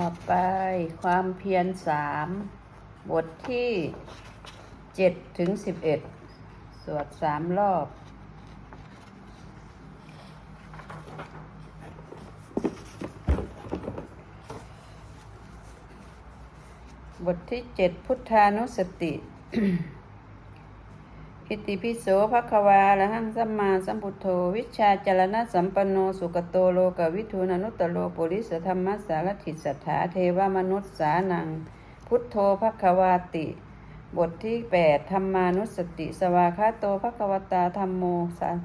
ต่อไปความเพียรสามบทที่เจ็ดถึงสิบเอ็ดสวดสามรอบ บทที่เจ็ดพุทธานุสติ อิติปิโสภควาละหังสัมมาสัมพุทโธ วิชาจรณะสัมปันโนสุกโตโลกวิทูนนุตตโลปุริสธรรมสารถิสัทธาเทวมนุษย์สานัง พุทโธภควาติ บทที่แปดธรรมานุสติ สวาคาโตภควตาธรรมโมสัน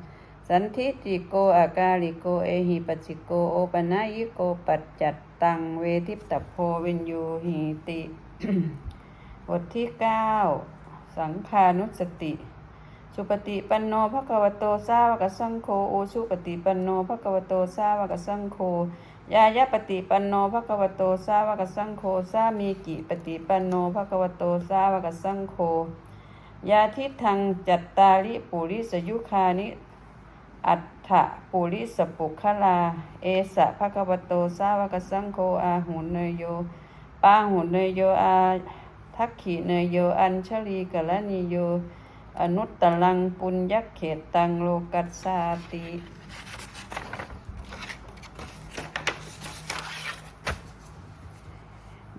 สันทิติโกอากาลิโกเอหิปจิโกโอปนายิโกปัจจัตตังเวทิตโพวินยูหิติ บทที่เก้าสังขานุสติ สุปฏิปันโนภควโตสาวกสังโฆโอสุปฏิปันโนภควโตสาวกสังโฆยายะปฏิปันโนภควโตสาวกสังโฆสามีกิปฏิปันโนภควโตสาวกสังโฆยาทิทังจัตตาริปุริสยุคานิอัฏฐปุริสปุคลา เอสะภควโตสาวกสังโฆอาหุนเนโยปาหุนเนโยอาทักขิเนโยอัญชลีกลนิโย อนุตตลังปุญญเขตตังโลกัสสาติ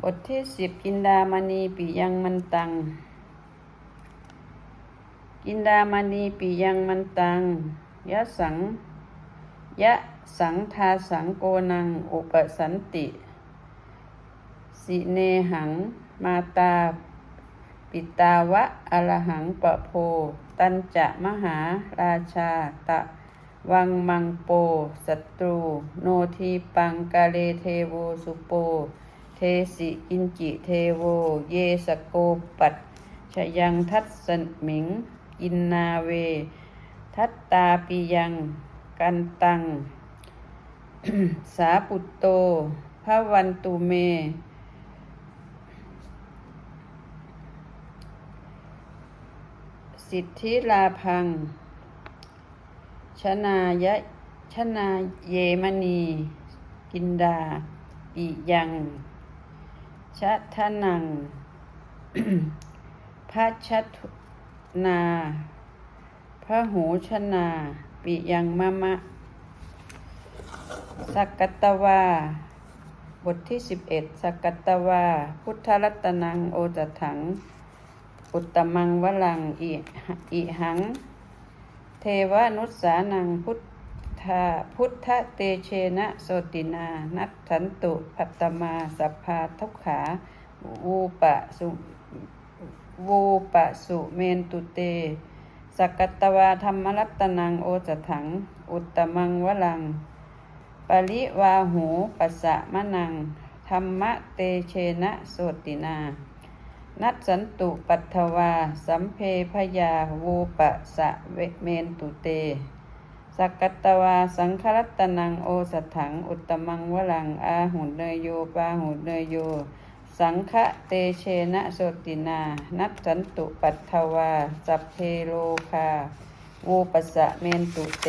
บทที่สิบกินดามณีปิยังมันตัง กินดามณีปิยังมันตัง ยะสัง ยะสังทาสังโกนัง อุปสันติ สิเนหัง มาตา ปิตาวะอรหังปะโพ ตันจะมหาราชาตะ วังมังโปศัตรู โนทีปังกาเลเทโวสุโป เทสิกินจิเทโว เยสโกปัตชยังทัตสมิงกินนาเว ทัตตาปิยัง กันตัง สาปุตโตพระวันตุเม สิทธิลาพัง ชนายะชนาเยมณี กินดาปิยังชะทะนังพระชัตนาพระหูชนาปิยังมะมะ สักกัตวา บทที่สิบเอ็ดสักกัตตวา พุทธรัตนังโอจถัง อุตมังวลังอิอิหัง เทวานุสสานังพุทธาพุทธเตเชนะโสตินา นัตถันตุปัตตมาสัพพาทุกขาวูปะสุวูปะสุเมนตุเตสกัตวาธรรมรัตนังโอจถัง อุตตมังวลัง ปริวาหูปัสสะมะนัง ธรรมะเตเชนะโสตินา นัตสันตุปัตถวา สัมเพพยาวูปะสะเวเมนตุเต สักกตวาสังครัตนังโอสถัง อุตมังวลังอาหุนเนยโยปาหุนเนยโย สังฆเตเชนะโสตินา นัตสันตุปัตถวา สัพเพโลคาวูปะสะเมนตุเต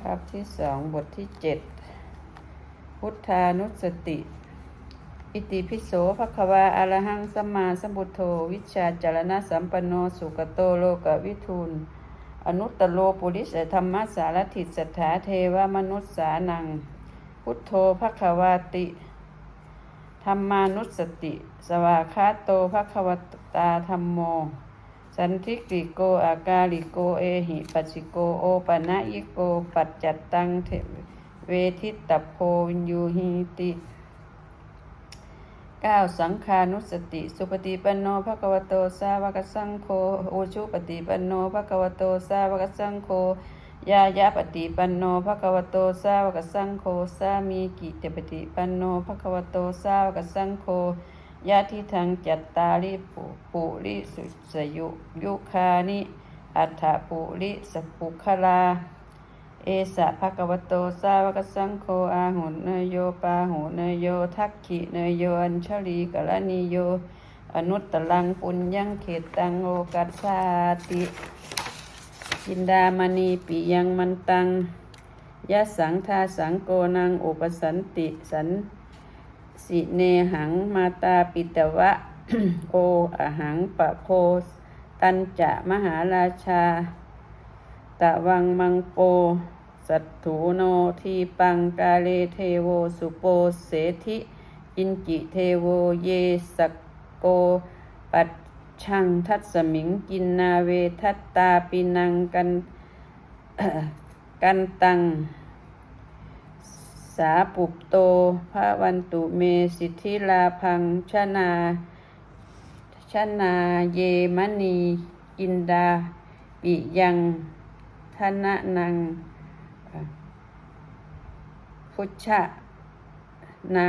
ภาพที่สองบทที่เจ็ดพุทธานุสติ อิติปิโสภควาอรหังสัมมาสัมพุทโธ วิชาจารณะสัมปันโน สุกโตโลกวิทูล อนุตตโลปุริสธรรมสารถิตสัทธาเทวมนุษย์สานัง พุทโธภควาติธรรมานุสติ สวาคาโตภควตาธรรมโม สันทิกิโกอากาลิโกเอหิปัสสิโกโอปะนะยิโก ปัจจัตตังเทเวทิตตโพวินยูหิติ เก้าสังขานุสติ สุปฏิปันโนภะคะวะโตสาวกสังโฆโอชุปฏิปันโนภะคะวะโตสาวกสังโฆยายะปฏิปันโนภะคะวะโตสาวกสังโฆสามีกิเตปฏิปันโนภะคะวะโตสาวกสังโฆยะทิทังจัตตาริปุปุริสุสยุยุคานิอัฏฐปุริสปุคลา เอสะภะคะวะโตสาวกสังโฆอาหุนเนโยปาหุนเนโยทักขิเนโยอัญชลีกรณีโย อนุตตลังปุญญังเขตตังโลกัสสาติจินดามณีปิยังมันตังยะสังทาสังโกนังอุปสันติสันสิเนหังมาตาปิตวะ โออหังปะโพตันจะมหาราชา ตะวังมังโป สัตถูโนทีปังกาเลเทโวสุโปเสธิอินจิเทโวเยสกโกปัจชังทัตสมิงกินนาเวทัตตาปินังกันกันตัง สาปุปโตพระวันตุเมสิทธิลาพังชนาชนาเยมณีกินดาปิยังธนะนัง พุชชะนา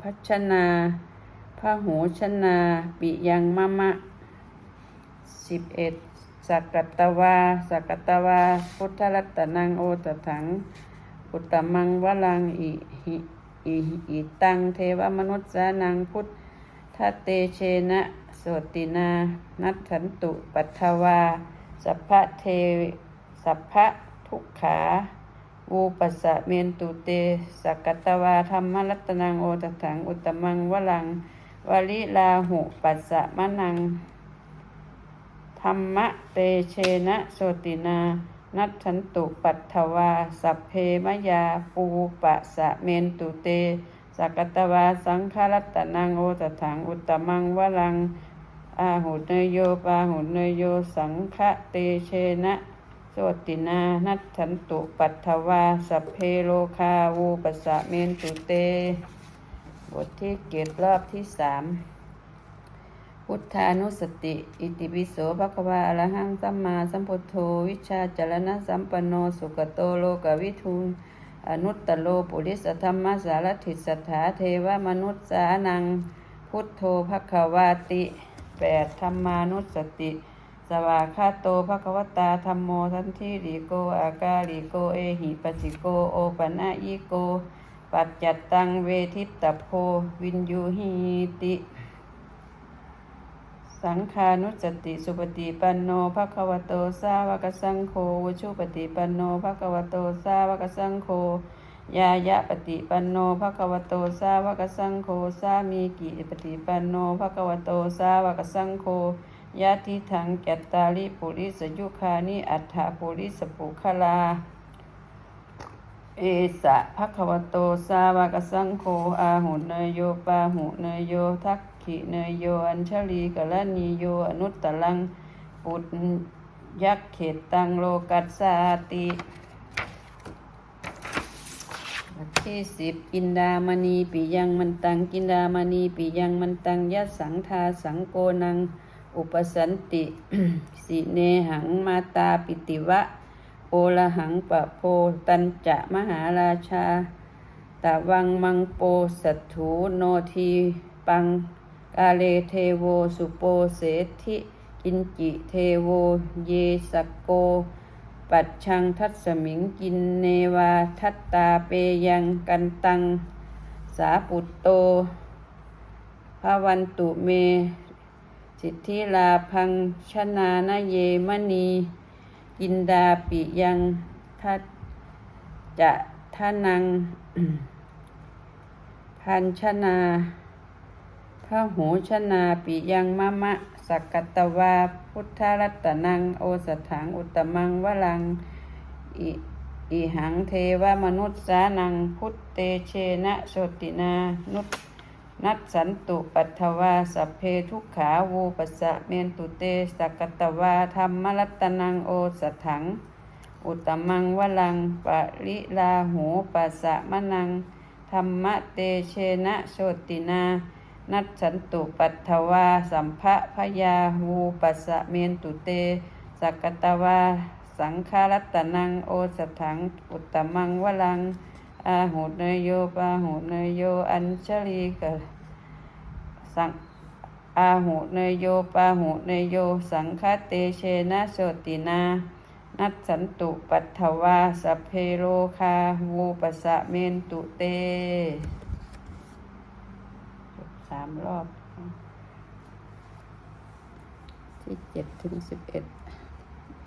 พัชนาพระหูชนาปิยังมะมะสิบเอ็ดสักกตวาสักกตวา พุทธรัตนังโอตถัง อุตตมังวลังอิหิอิอิตังเทวมนุษย์สานังพุทธเตเชนะโสตินา นัตถันตุปัทวา สัพพะเท สัพพะทุกขา วูปัสสะเมนตุเตสักกตวาธรรมรัตนังโอตถังอุตมังวลังวลิลาหุปัสสะมะนังธรรมะเตเชนะโสตินา นัตถันตุปัตถวา สัพเพมยาปูปะสะเมนตุเตสักกตวาสังฆรัตนังโอตถังอุตมังวลังอาหุเนยโยปาหุเนยโยสังฆเตเชนะ โสตินานัตถันตุปัตถวาสัพเพโลคาวูปสสะเมนตุเต บทที่เกตรอบที่สามพุทธานุสติ อิติปิโสภควาอรหังสัมมาสัมพุทโธวิชาจรณะสัมปโนสุกโตโลกวิทูลอนุตตโลปุริสธรรมสารถิสัทธาเทวมนุษย์สานัง พุทโธภควาติแปดธรรมานุสติ สวากขาโตภควตาธรรมโมทันทีริโก อากาลิโก เอหิปัสสิโก โอปัญญิโก ปัจจัตตังเวทิตตโพ วินยูหิติ สังขานุสติสุปฏิปันโนภะคะวโตสาวกสังโฆวุชุปฏิปันโนภะคะวโตสาวกสังโฆยายะปฏิปันโนภะคะวโตสาวกสังโฆสามีกิปฏิปันโนภะคะวโตสาวกสังโฆ ยะทิถังจัตตาริปุริสยุคานิอัฏฐาปุริสปุคลา เอสะภะคะวะโตสาวกสังโฆอาหุเนยโยปาหุเนยโยทักขิเนยโยอัญชลีกะละนีโยอนุตตลังปุตยักเขตตังโลกัสสาติที่สิบกินดามณีปิยังมันตังกินดามณีปิยังมันตังยัสสังทาสังโกนัง อุปสันติ สิเนหังมาตาปิติวะ โอละหังปะโพตันจะมหาราชาตะวังมังโปสัตถูโนทีปังกาเลเทโวสุโปเสธิกินจิเทโวเยสโก ปัจชังทัตสมิงกินเนวาทัตตาเปยังกันตัง สาปุตโตภาวันตุเม สิทธิลาพังชนานเยมณีกินดาปิยังทัตจะทานัง พันชนาพระหูชนาปิยังมะมะสักกัตวา พุทธรัตนัง โอสถังอุตมังวลังอิอิหังเทวมนุษย์สานัง พุทเตเชนะโสตินานุต นัตสันตุปัทวาสัพเพทุกขาวูปัสสะเมนตุเตสักตวาธรรมรัตนังโอสถัง อุตมังวลังปะริลาหูปัสสะมะนังธรรมะเตเชนะโชตินา นัตสันตุปัทถวาสัมภะพยาวูปัสสะเมนตุเตสักตวาสังฆารัตนังโอสถัง อุตมังวลังอาหุเนยโยปาหุเนยโย อัญชลีกะ สังอาหุเนยโยปาหุเนยโย สังฆเตเชนะโสตินา นัตสันตุปัทถวาสเพโลคาวูปสสะเมนตุเตสามรอบ ที่เจ็ดถึงสิบเอ็ด